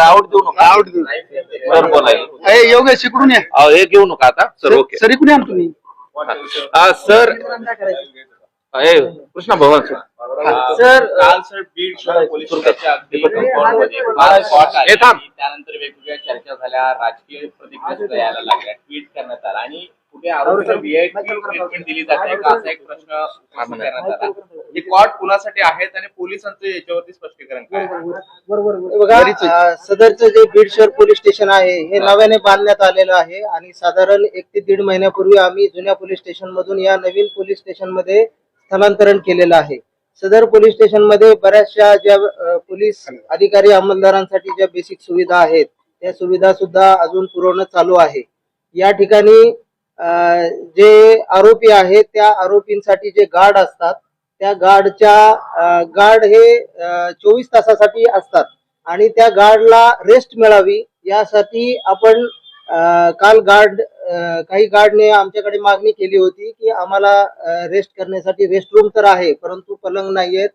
आवड देऊ नका. आवड देऊ. सर बोलायला. अरे योगेश इकडून या. अहो, हे घेऊ नका आता. Sir okay. सर इकडून या ना तुम्ही. हा, सर. हे, कृष्णा भवन सर. सर काल सर बीड शहर पोलीस स्टेशनच्या अगदी आले. हे थांब. त्यानंतर वेगवेगळ्या चर्चा झाल्या. राजकीय प्रतिक्रिया सुद्धा यायला लागल्या. ट्विट करण्यात आला. आणि कुठे आरोपीला व्हीआयपी ट्रीटमेंट दिली जाते का असा एक प्रश्न उपस्थित करण्यात आला. हे कॉट कुणासाठी आहेत आणि पोलिसांचं याच्यावरती स्पष्टीकरण काय? आहे? बघा अं, सदरचं जे बीड शहर पोलीस स्टेशन आहे हे नव्याने बांधण्यात आलेलं आहे आणि साधारण एक ते दीड महिन्यापूर्वी आम्ही जुन्या पोलीस स्टेशन मधून या नवीन पोलीस स्टेशनमध्ये स्थलांतरण केलेलं आहे. सदर पोलीस स्टेशनमध्ये बऱ्याचशा ज्या अं, पोलीस अधिकारी अंमलदारांसाठी ज्या बेसिक सुविधा आहेत त्या सुविधा सुद्धा अजून पुरवणं चालू आहे. या ठिकाणी जे आरोपी आहेत त्या आरोपींसाठी जे गार्ड असतात त्या गार्डच्या गार्ड हे चोवीस तासासाठी असतात. आणि त्या गार्डला रेस्ट मिळावी यासाठी आपण काल गार्ड काही गार्डने आमच्याकडे मागणी केली होती की आम्हाला रेस्ट करण्यासाठी रेस्ट रूम तर आहे परंतु पलंग नाही आहेत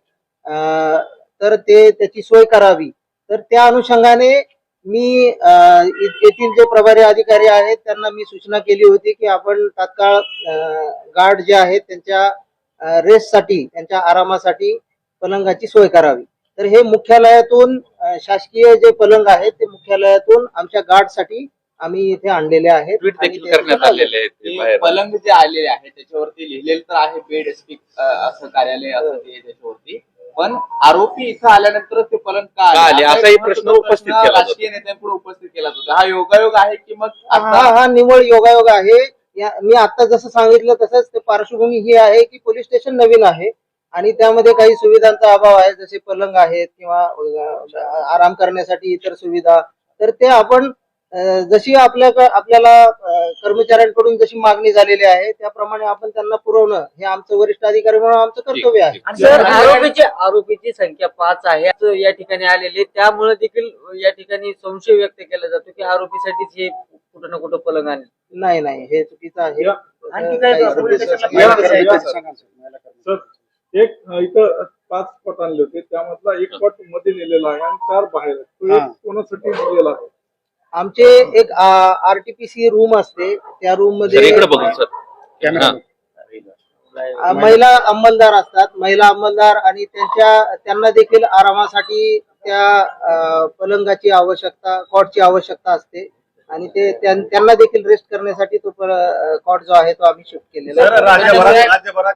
तर ते त्याची सोय करावी. तर त्या अनुषंगाने मी येथील जे प्रभारी अधिकारी आहेत त्यांना मी सूचना केली होती की आपण तात्काळ गार्ड जे आहेत त्यांच्या रेस्टसाठी त्यांच्या आरामासाठी पलंगाची सोय करावी. तर हे मुख्यालयातून शासकीय जे पलंग आहेत ते मुख्यालयातून आमच्या गार्डसाठी आम्ही इथे आणलेले आहेत आहेत. पलंग जे आलेले आहे त्याच्यावरती लिहिलेलं तर आहे बेड असं कार्यालय असं ते त्याच्यावरती. पण आरोपी इथं आल्यानंतर ते पलंग का का आले? असा असाही एक प्रश्न महत्त्वाचा उपस्थित केला जातो. राजकीय नेत्यांपुढे उपस्थित केला जातो हा योगायोग आहे की मग हा आता हा निवळ योगायोग आहे या मी आता जसं सांगितलं तसंच ते पार्श्वभूमी ही आहे की पोलीस स्टेशन नवीन आहे आणि त्यामध्ये काही सुविधांचा अभाव आहे जसे पलंग आहेत किंवा अ, आराम करण्यासाठी इतर सुविधा तर ते आपण जशी आपल्या आपल्याला कर्मचाऱ्यांकडून जशी मागणी झालेली आहे त्याप्रमाणे आपण त्यांना पुरवणं हे आमचं वरिष्ठ अधिकारी म्हणून आमचं कर्तव्य आहे. आणि सर आणि- आरोपीची आरोपीची संख्या पाच आहे या ठिकाणी आलेले त्यामुळे देखील या ठिकाणी संशय व्यक्त केला जातो की आरोपीसाठीच हे कुठं ना कुठं पलंग आणले. नाही नाही हे चुकीचं आहे. आणखी काय एक इथं पाच पट आणले होते त्यामधला एक पटमध्ये नेलेला आहे आणि चार बाहेर. तो एक. कोणासाठी नेलेला आहे? आमचे एक आरटीपीसी रूम असते. त्या रूम सर इकडे मध्ये बघून सर. अ, महिला अंमलदार असतात. महिला अंमलदार आणि त्यांच्या त्यांना देखील आरामासाठी त्या अ, पलंगाची आवश्यकता कॉटची आवश्यकता असते. आणि ते त्यां- त्यांना देखील रेस्ट करण्यासाठी तो कॉट जो आहे तो आम्ही शिफ्ट केलेला आहे. राज्यभरात राज्यभरात